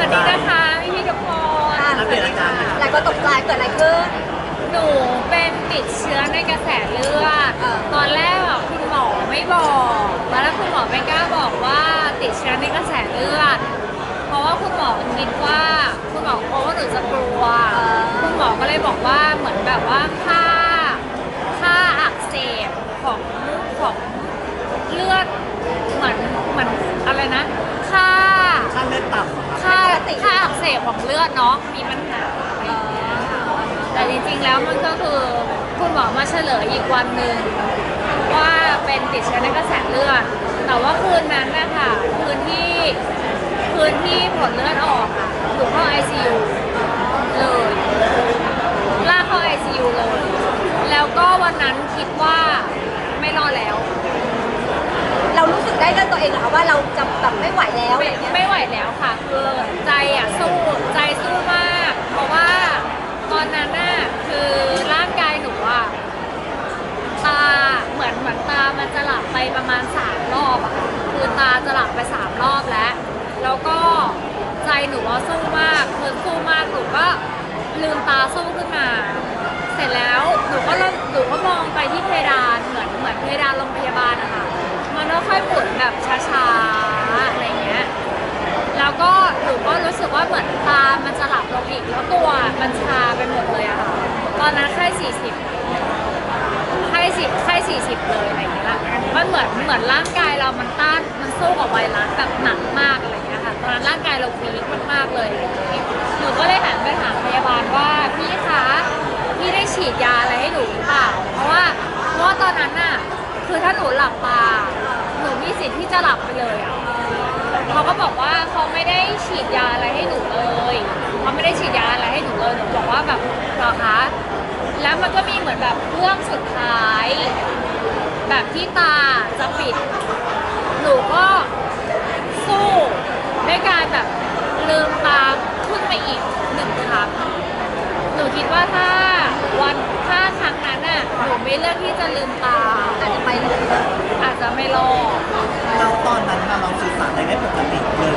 วัสดีนะคะพี่พี่ๆทุกคนอะอัปเดตอาการหน่อยหลายคนตกใจเกิดอะไรขึ้น หนูเป็นติดเชื้อในกระแสเลือด เออ ตอนแรกอะคุณหมอไม่บอกตอนแรกคุณหมอไม่กล้าบอกว่าติดเชื้อในกระแสเลือด เพราะว่าคุณหมอคิดว่าคุณหมอกลัวว่าหนูจะกลัว คุณหมอก็เลยบอกว่าเหมือนแบบว่าค่าค่าอักเสบของของเลือดเหมือนเหมือนอะไรนะ ค่า ค่าเลือดต่ำอะครับ ค่าค่าอัก เลือดเนาะมีปัญหาอะไรอย่างเงี้ยค่ะแต่จริงๆแล้วมันก็คือคุณหมอมาเฉลยอีกวันหนึ่งว่าเป็นติดเชื้อในกระแสเลือด แต่ว่าคืนนั้นนะคะคืนที่คืนที่ผลเลือดออกอะอยู่เข้า ICU เลยลากเข้า ICU เลย แล้วก็วันนั้นคิดว่าไม่รอดแล้ว เรารู้สึกได้ด้วยตัวเองเหรอคะว่าเราจะแบบไม่ไหวแล้วอะไรเงี้ย ไม่ไหวแล้วค่ะคือใจอะสู้ใจสู้มาก เพราะว่าตอนนั้นน่ะคือร่างกายหนูอะตาเหมือนเหมือนตามันจะหลับ ไปประมาณสามรอบอะค่ะคือตาจะหลับไปสามรอบแล้ว แล้วก็ใจหนูว่าสู้มากคือสู้มากหนูก็ลืมตาสู้ขึ้นมา เสร็จแล้วหนูก็เริ่มหนูก็มองไปที่เพดานเหมือนเหมือนเพดานโรงพยาบาลนะคะมันก็ค่อยหมุนแบบช้าๆอะไรเงี้ยแล้วก็หนูก็รู้สึกว่าเหมือนตามันจะหลับลงอีกแล้วตัวมันชาไปหมดเลยอะค่ะตอนนั้นไข้สี่สิบ ข้สิบไข้สี่สิบเลยอะไรอย่างเงี้ยละมันเหมือนเหมือนร่างกายเรามันต้านมันสู้กับไวรัสแบบหนักมากอะไรเงี้ยค่ะตอนนั้นร่างกายเราวีคมากๆเลยอะไรอย่างเงี้ยหนูก็เลยหันไปถามพยาบาลว่าพี่คะพี่ได้ฉีดยาอะไรให้หนูหรือเปล่า เพราะว่าเพราะว่าตอนนั้นน่ะคือถ้าหนูหลับตาหนูมีสิทธิ์ที่จะหลับไปเลยอะเขาก็บอกว่าเขาไม่ได้ฉีดยาอะไรให้หนูเลยเขาไม่ได้ฉีดยาอะไรให้หนูเลยหนูบอกว่าแบบหรอคะ แล้วมันก็มีเหมือนแบบเรื่องสุดท้าย แบบที่ตาจะปิด หนูก็สู้ด้วยการแบบลืมตาขึ้นไปอีกหนึ่งครั้ง หนูคิดว่าถ้าวันถ้าครั้งนั้นน่ะ หนูไม่เลือกที่จะลืมตา อาจจะไปเลยอาจจะไม่รอดเราตอนนั้นน่ะเราสื่อสารอะไรได้ปกติเลย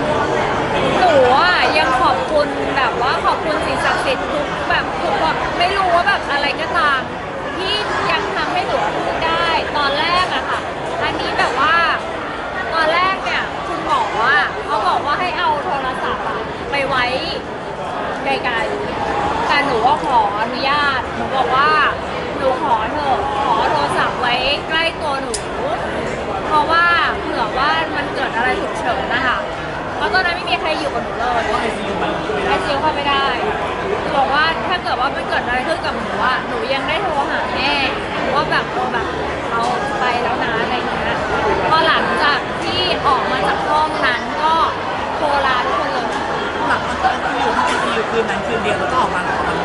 หนูอะยังขอบ คุณแบบว่าขอบคุณสิ่งศักดิ์สิทธิ์ทุกแบบทุกแบบไม่รู้ว่าแบบอะไรก็ตาม ที่ยังทำให้หนูพูดได้ตอนแรกอะค่ะ อันนี้แบบว่า ตอนแรกเนี่ยคุณหมออะเขาบอกว่าให้เอาโทรศัพท์อะไปไว้ไกลๆแต่หนูว่าขออนุญาตหนูบอกว่าหนูขอเถอะขอโทรศัพท์ไว้ใกล้ตัวหนู เพราะว่าเผื่อว่ามันเกิดอะไรฉุกเฉินนะคะเพราะ ตอนนั้นไม่มีใครอยู่กับหนูเลยเพราะไอซียูมันไม่ไอซีโอเข้าไม่ได้หนูบอกว่าถ้าเกิดว่ามันเกิดอะไรขึ้นกับหนูอะหนูยังได้โทรหาแม่ว่าแบบเออแบบเขาไปแล้วนะอะไรอย่างเงี้ยพอหลังจากที่ออกมาจากห้องนั้นก็โทรลาทุกคนเลย หลังมันก็ที่อยู่ที่ไอซียูคืนนั้นคืนเดียวแล้วก็ออกมาประมาณ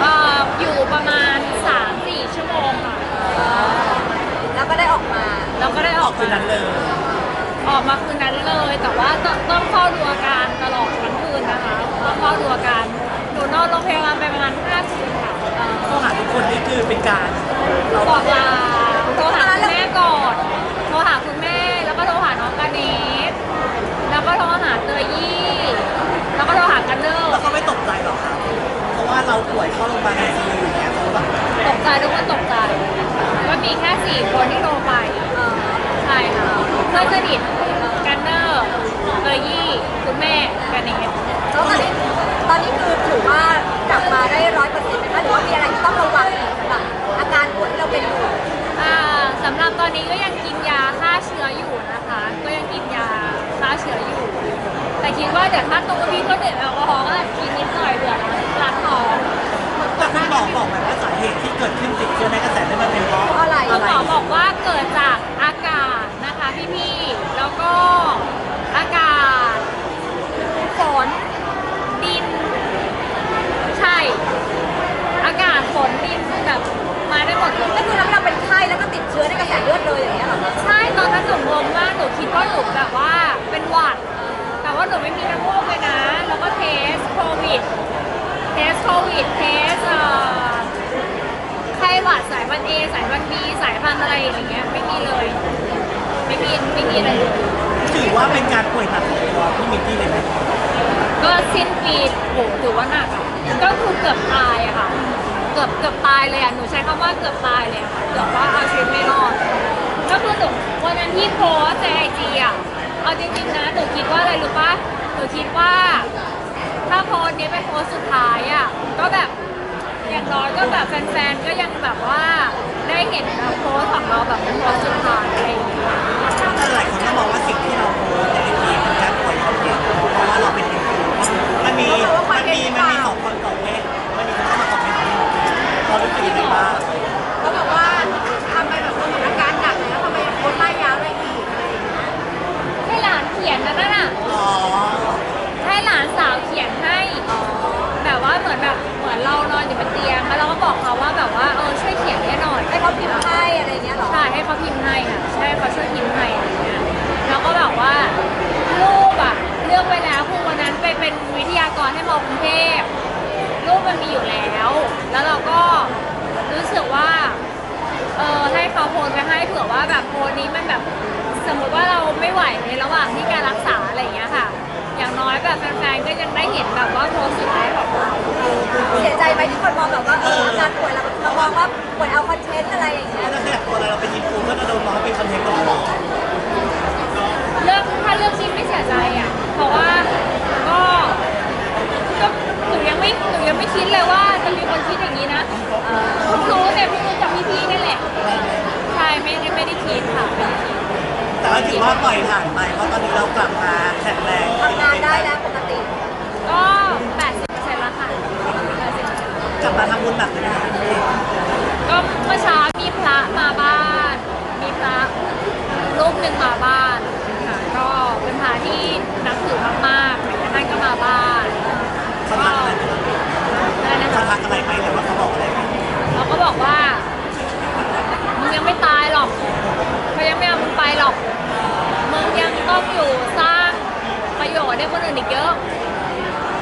เอ่ออยู่ประมาณ 3-4 ชั่วโมงค่ะ แล้วก็ได้ออกมา แล้วก็ได้ออก คืน มา นั้นเลย ออกมาคืนนั้นเลย แต่ว่าต้องต้องเฝ้าดูอาการตลอดทั้งคืนนะคะต้องเฝ้าดูอาการหนูนอนโรงพยาบาลไปประมาณ5คืนค่ะ โทรหาทุก คนนี่คือเป็นการเราบอกลาโทรหาคุณแม่ก่อน โทรหาคุณแม่ แล้วก็โทรหาน้องกาเนสแล้วก็โทรหาเตยยี่ แล้วก็โทรหากันเนอร์แล้วก็ไม่ตกใจหรอกครับ เพราะว่าเราป่วยเข้าโรงพยาบาลไอซียูอย่างเงี้ยเขาแบบตกใจทุกคนตกใจก็มีแค่สี่คนที่โทรไป เออ ใช่ค่ะเพื่อนสนิทกันเนอร์เตยยี่ คุณแม่กาเนส แล้วตอนนี้ตอนนี้คือถือว่ากลับมาได้ร้อยเปอร์เซ็นต์นะคะหรือว่ามีอะไรที่ต้องระวังอีกสำหรับอาการป่วยที่เราเป็นอยู่ อ่า สำหรับตอนนี้ก็ยังกินยาฆ่าเชื้ออยู่นะคะ ก็ยังกินยาฆ่าเชื้ออยู่ แต่คิดว่าเดี๋ยวถ้าตัวพี่ก็ดื่มแอลกอฮอล์ก็อาจจะกินนิดหน่อยเผื่อล้างท้อง แต่คุณหมอบอกไหมว่าสาเหตุที่เกิดขึ้นติดเชื้อในกระแสเลือดมันเป็นเพราะเพราะอะไร คุณหมอบอกว่าเกิดจากอากาศนะคะพี่ๆ แล้วก็อากาศฝนดิน ใช่ อากาศฝนดินแบบมาได้หมดเลย ก็คือทำให้เราเป็นไข้แล้วก็ติดเชื้อในกระแสเลือดเลยอย่างเงี้ยเหรอคะ ใช่ ตอนนั้นหนูงงมาก หนูคิดว่าหนูแบบว่าเป็นหวัด แต่ว่าหนูไม่มีน้ำมูกเลยนะ แล้วก็เทสโควิด เทสโค วิดเทสเอ่อไข้หวัดสายพันธุ์เอสายพันธุ์บีสายพันธุ์อะไรอย่างเงี้ยไม่มีเลย ไม่มีไม่มีอะไรเลยถือว่าเป็นการป่วยหนักของตัวพี่มิกกี้เลยไหมก็สิ้นปีโหถือว่าหนักอะก็คือเกือบตายอะค่ะ เกือบเกือบตายเลยอะหนูใช้คำว่าเกือบตายเลยอะค่ะเกือบว่าเอาชีวิตไม่รอด ก็คือหนูวันนั้นที่โพสต์ในไอจีอะเอาจริงๆนะหนูคิดว่าอะไรรู้ปะหนูคิดว่า ถ้าโพสต์นี้เป็นโพสต์สุดท้ายอะก็แบบอย่างน้อยก็แบบแฟนๆก็ยังแบบว่าได้เห็นแบบโพสต์ของเราแบบเป็นโพสต์สุดท้ายอะไรอย่างเงี้ย หลายคนก็มองว่าสิ่ง ว่าแบบโพสต์นี้มันแบบสมมติว่าเราไม่ไหวในระหว่างที่การรักษาอะไรอย่างเงี้ยค่ะ อย่างน้อยแบบแฟนๆก็ยังได้เห็นแบบว่าโพสต์สุดท้ายของเราเสียใจไหมที่คนมองแบบว่าเอออาการป่วยเราเรามองว่าป่วยเอาคอนเทนต์อะไรอย่างเงี้ยถ้าขยับตัวเราเป็นยินฟูก็จะโดนมองว่าเป็นคอนเทนต์ของเราเรื่องถ้าเรื่องจริงไม่เสียใจอะเพราะว่าก็ก็หนูยังไม่หนูยังไม่คิดเลยว่าจะมีคนคิดอย่างนี้นะเพิ่งรู้เนี่ยเพิ่งรู้จากพี่ๆนี่แหละใช่ไม่ได้ไม่ได้คิดค่ะไม่ได้คิด แต่ก็ถือว่าปล่อยผ่านไปเพราะตอนนี้เรากลับมาแข็งแรง ทำงานได้แล้วปกติ ก็ 80%แล้วค่ะ80%กลับมาทำบุญหนักเลยนะพี่ ก็เมื่อเช้ามีพระมาบ้าน มีพระรูปหนึ่งมาบ้านค่ะก็เป็นพระที่นับถือมากๆเหมือนกันท่านก็มาบ้าน เขาทักอะไรไหม นั่นนะ เขา คะ ทักอะไรไหมหรือว่าเขาบอกอะไรไหม เราก็บอกว่ามึงยังไม่ตายหรอกเขายังไม่เอามึงไปหรอก มึงยังต้องอยู่สร้างประโยชน์ให้คนอื่นอีกเยอะ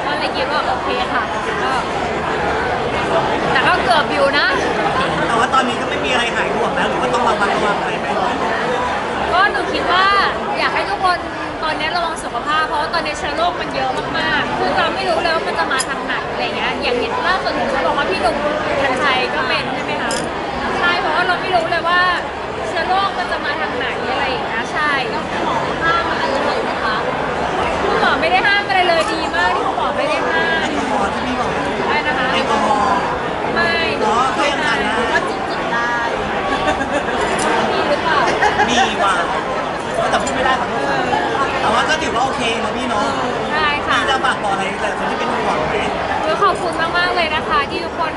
ก็เลยคิดว่าโอ เคค่ะก็แต่ก็เกือบอยู่นะ แต่ว่าตอนนี้ก็ไม่มีอะไรหายห่วงแล้วหรือว่าต้องระมัดระวังอะไรไหมก็หนูคิดว่าอยากให้ทุกคนตอนนี้ระวังสุขภาพเพราะว่าตอนนี้เชื้อโรคมันเยอะมากๆคือเราไม่รู้เลยว่ามันจะมาทางไหนอะไรเงี้ย พี่จะฝากบอกอะไรแต่คนที่เป็นห่วงไหมคือขอบคุณมาก ๆ เลยนะคะ ที่ทุกคน